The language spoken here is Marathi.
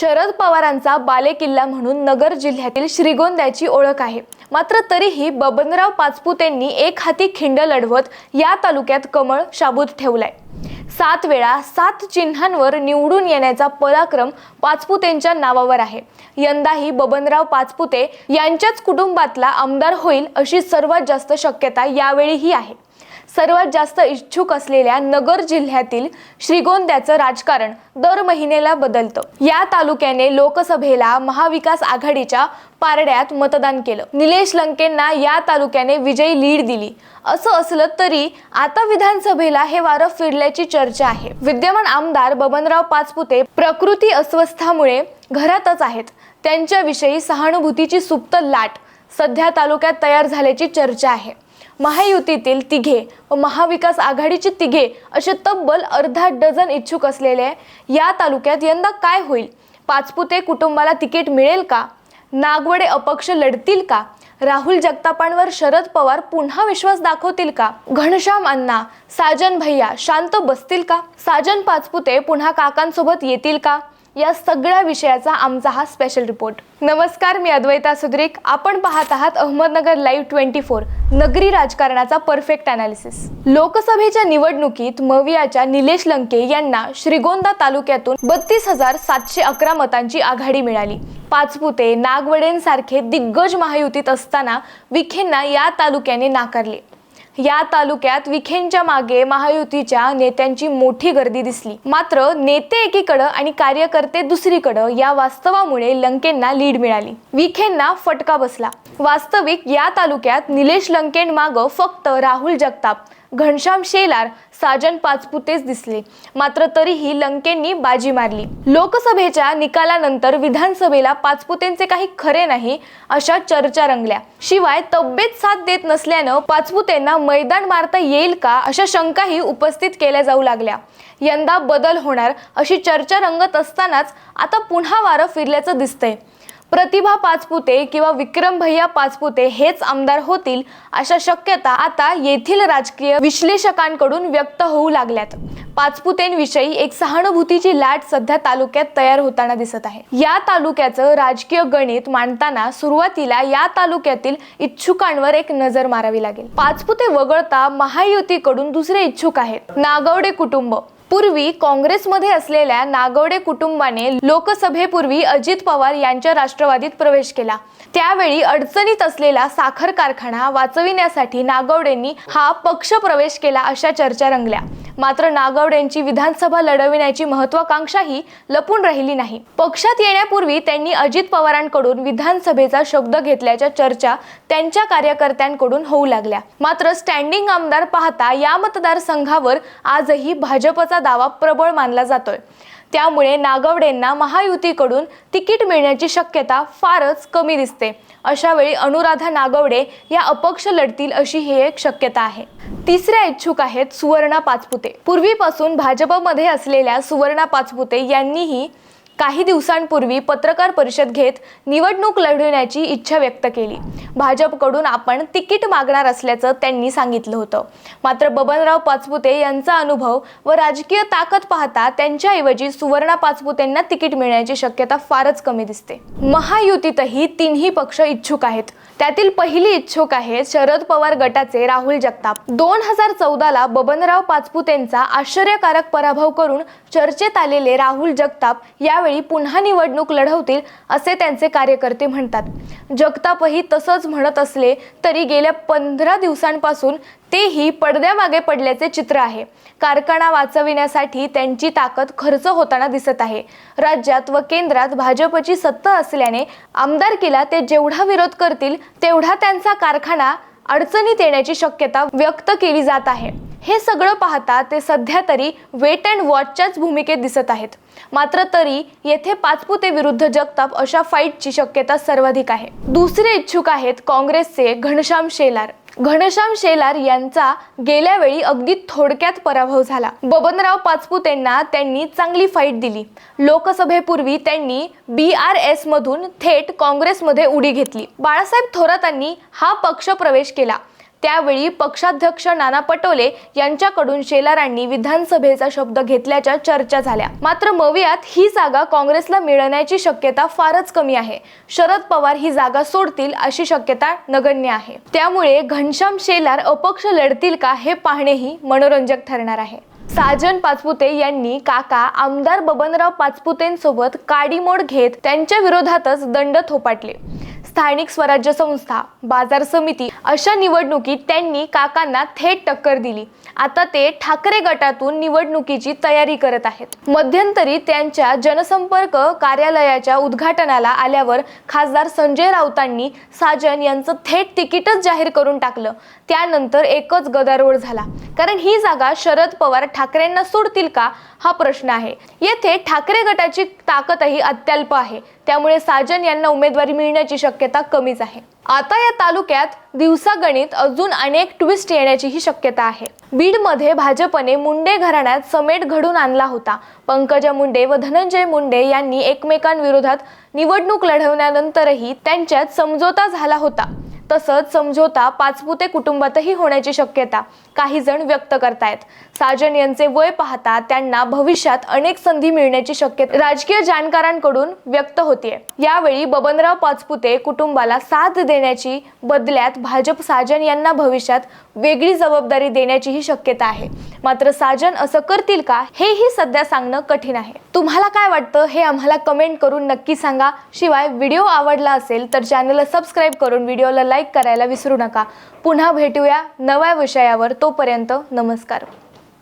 शरद पवारांचा बालेकिल्ला म्हणून नगर जिल्ह्यातील श्रीगोंद्याची ओळख आहे. मात्र तरीही बबनराव पाचपुतेंनी एक हाती खिंड लढवत या तालुक्यात कमळ शाबूत ठेवलाय. सात वेळा सात चिन्हांवर निवडून येण्याचा पराक्रम पाचपुतेंच्या नावावर आहे. यंदाही बबनराव पाचपुते यांच्याच कुटुंबातला आमदार होईल अशी सर्वात जास्त शक्यता यावेळीही आहे. सर्वात जास्त इच्छुक असलेल्या नगर जिल्ह्यातील श्रीगोंद्याचं राजकारण दर महिन्याला बदलतं. या तालुक्याने लोकसभेला महाविकास आघाडीच्या पारड्यात मतदान केलं. निलेश लंकेंना या तालुक्याने विजयी लीड दिली. असं असलं तरी आता विधानसभेला हे वारं फिरल्याची चर्चा आहे. विद्यमान आमदार बबनराव पाचपुते प्रकृती अस्वस्थामुळे घरातच आहेत. त्यांच्याविषयी सहानुभूतीची सुप्त लाट सध्या तालुक्यात तयार झाल्याची चर्चा आहे. महायुतीतील तिघे व महाविकास आघाडीचे तिघे असे तब्बल अर्धा डझन इच्छुक असलेले या तालुक्यात यंदा काय होईल? पाचपुते कुटुंबाला तिकीट मिळेल का? नागवडे अपक्ष लढतील का? राहुल जगतापांवर शरद पवार पुन्हा विश्वास दाखवतील का? घनश्याम अण्णा साजन भैया शांत बसतील का? साजन पाचपुते पुन्हा काकांसोबत येतील का? या सगळ्या विषयाचा आमचा हा स्पेशल रिपोर्ट नमस्कार मी अद्वैता सुद्रिक. आपण पाहत आहात अहमदनगर लाईव्ह ट्वेंटी फोर नगरी राजकारणाचा परफेक्ट अनालिसिस लोकसभेच्या निवडणुकीत मवियाच्या निलेश लंके यांना श्रीगोंदा तालुक्यातून बत्तीस हजार सातशे अकरा मतांची आघाडी मिळाली. पाचपुते नागवडेंसारखे दिग्गज महायुतीत असताना विखेंना या तालुक्याने नाकारले. या तालुक्यात विखेंच्या मागे महायुतीच्या नेत्यांची मोठी गर्दी दिसली. मात्र नेते एकीकडं आणि कार्यकर्ते दुसरीकडं या वास्तवामुळे लंकेंना लीड मिळाली. विखेंना फटका बसला. वास्तविक या तालुक्यात निलेश लंकेन माग फक्त राहुल जगताप घनश्याम शेलार साजन पाचपुतेच दिसले. मात्र तरीही लंकेंनी बाजी मारली. लोकसभेच्या निकालानंतर विधानसभेला पाचपुतेंचे काही खरे नाही अशा चर्चा रंगल्या. शिवाय तब्येत साथ देत नसल्यानं पाचपुतेंना मैदान मारता येईल का अशा शंकाही उपस्थित केल्या जाऊ लागल्या. यंदा बदल होणार अशी चर्चा रंगत असतानाच आता पुन्हा वारं फिरल्याचं दिसतंय. प्रतिभा पाचपुते किंवा विक्रम भैया पाचपुते हेच आमदार होतील अशा शक्यता आता येथील राजकीय विश्लेषकांकडून व्यक्त होऊ लागल्यात. पाचपुतेंविषयी एक सहानुभूतीची लाट सध्या तालुक्यात तयार होताना दिसत आहे. या तालुक्याचं राजकीय गणित मांडताना सुरुवातीला या तालुक्यातील इच्छुकांवर एक नजर मारावी लागेल. पाचपुते वगळता महायुतीकडून दुसरे इच्छुक आहेत. नागवडे कुटुंब. पूर्वी काँग्रेसमध्ये असलेल्या नागवडे कुटुंबाने लोकसभेपूर्वी अजित पवार यांच्या राष्ट्रवादीत प्रवेश केला. त्यावेळी अडचणीत असलेला साखर कारखाना वाचविण्यासाठी नागवडेंनी हा पक्ष प्रवेश केला अशा चर्चा रंगल्या. मात्र नागवडेंची विधानसभा लढविण्याची महत्वाकांक्षाही लपून राहिली नाही. पक्षात येण्यापूर्वी त्यांनी अजित पवारांकडून विधानसभेचा शब्द घेतल्याच्या चर्चा त्यांच्या कार्यकर्त्यांकडून होऊ लागल्या. मात्र स्टँडिंग आमदार पाहता या मतदारसंघावर आजही भाजपचा दावा प्रबळ मानला जातोय. त्यामुळे नागवडेंना महायुतीकडून तिकीट मिळण्याची शक्यता फारच कमी दिसते. अशा वेळी अनुराधा नागवडे या अपक्ष लढतील अशी ही एक शक्यता आहे. तिसऱ्या इच्छुक आहेत सुवर्णा पाचपुते. पूर्वीपासून भाजपमध्ये असलेल्या सुवर्णा पाचपुते यांनीही काही दिवसांपूर्वी पत्रकार परिषद घेत निवडणूक लढविण्याची इच्छा व्यक्त केली. भाजपकडून आपण तिकीट मागणार असल्याचं त्यांनी सांगितलं होतं. मात्र बबनराव पाचपुते यांचा अनुभव व राजकीय ताकद पाहता त्यांच्याऐवजी सुवर्णा पाचपुतेंना तिकीट मिळण्याची शक्यता फारच कमी दिसते. महायुतीतही तिन्ही पक्ष इच्छुक आहेत. त्यातील पहिली इच्छुक आहे शरद पवार गटाचे राहुल जगताप. दोन हजार चौदाला बबनराव पाचपुतेंचा आश्चर्यकारक पराभव करून चर्चेत आलेले राहुल जगताप यावेळी पुन्हा निवडणूक लढवतील असे त्यांचे कार्यकर्ते म्हणतात. जगतापही तसंच म्हणत असले तरी गेल्या पंधरा दिवसांपासून तेही पडद्यामागे पडल्याचे चित्र आहे. कारखाना वाचविण्यासाठी त्यांची ताकद खर्च होताना दिसत आहे. राज्यात व केंद्रात भाजपची सत्ता असल्याने आमदारकीला ते जेवढा विरोध करतील तेवढा त्यांचा कारखाना अडचणीत येण्याची शक्यता व्यक्त केली जात आहे. हे सगळं पाहता ते सध्या तरी वेट अँड वॉचच्याच भूमिकेत दिसत आहेत. मात्र तरी येथे पाचपुते विरुद्ध जगताप अशा फाईटची शक्यता सर्वाधिक आहे. दुसरे इच्छुक आहेत काँग्रेसचे घनश्याम शेलार. घनश्याम शेलार यांचा गेल्या वेळी अगदी थोडक्यात पराभव झाला. बबनराव पाचपुतेंना त्यांनी चांगली फाईट दिली. लोकसभेपूर्वी त्यांनी बी आर एस मधून थेट काँग्रेसमध्ये उडी घेतली. बाळासाहेब थोरातांनी हा पक्ष प्रवेश केला. त्यावेळी पक्षाध्यक्ष नाना पटोले यांच्याकडून शेलारांनी विधानसभेचा शब्द घेतल्याच्या चर्चा झाल्या. मात्र मवियात ही जागा काँग्रेसला मिळण्याची शक्यता फारच कमी आहे. शरद पवार ही जागा सोडतील अशी शक्यता नगण्य आहे. त्यामुळे घनश्याम शेलार अपक्ष लढतील का हे पाहणेही मनोरंजक ठरणार आहे. साजन पाचपुते यांनी काका आमदार बबनराव पाचपुतेंसोबत काडीमोड घेत त्यांच्या विरोधातच दंड थोपाटले. स्थानिक स्वराज्य संस्था बाजार समिती अशा निवडणुकीत त्यांनी काकांना थेट टक्कर दिली. आता ते ठाकरे गटातून निवडणुकीची तयारी करत आहेत. मध्यंतरी त्यांच्या जनसंपर्क कार्यालयाच्या उद्घाटनाला आल्यावर खासदार संजय राऊतांनी साजन यांचं थेट तिकीटच जाहीर करून टाकलं. त्यानंतर एकच गदारोळ झाला. कारण ही जागा शरद पवार ठाकरेंना सोडतील का? हा प्रश्न आहे. येथे ठाकरे गटाची ताकदही अत्यल्प आहे. त्यामुळे साजन यांना उमेदवारी मिळण्याची शक्यता कमीच आहे. आता या तालुक्यात दिवसागणित अजून अनेक ट्विस्ट येण्याचीही शक्यता आहे. बीडमध्ये भाजपने मुंडे घराण्यात समेट घडून आणला होता. पंकजा मुंडे व धनंजय मुंडे यांनी एकमेकांविरोधात निवडणूक लढवण्यानंतरही त्यांच्यात समझोता झाला होता. तसंच समझोता पाचपुते कुटुंबातही होण्याची शक्यता काही जण व्यक्त करतायत. साजन यांचे वय पाहता त्यांना भविष्यात अनेक संधी मिळण्याची शक्यता राजकीय जाणकारांकडून व्यक्त होतीये. यावेळी बबनराव पाचपुते कुटुंबाला साथ देण्याची बदल्यात भाजप साजन यांना भविष्यात वेगळी जबाबदारी देण्याचीही शक्यता आहे. मात्र साजन असं करतील का हेही सध्या सांगणं कठीण आहे. तुम्हाला काय वाटतं हे आम्हाला कमेंट करून नक्की सांगा. शिवाय व्हिडिओ आवडला असेल तर चॅनलला सबस्क्राईब करून व्हिडिओला लाईक करायला विसरू नका. पुन्हा भेटूया नव्या विषयावर. तोपर्यंत नमस्कार.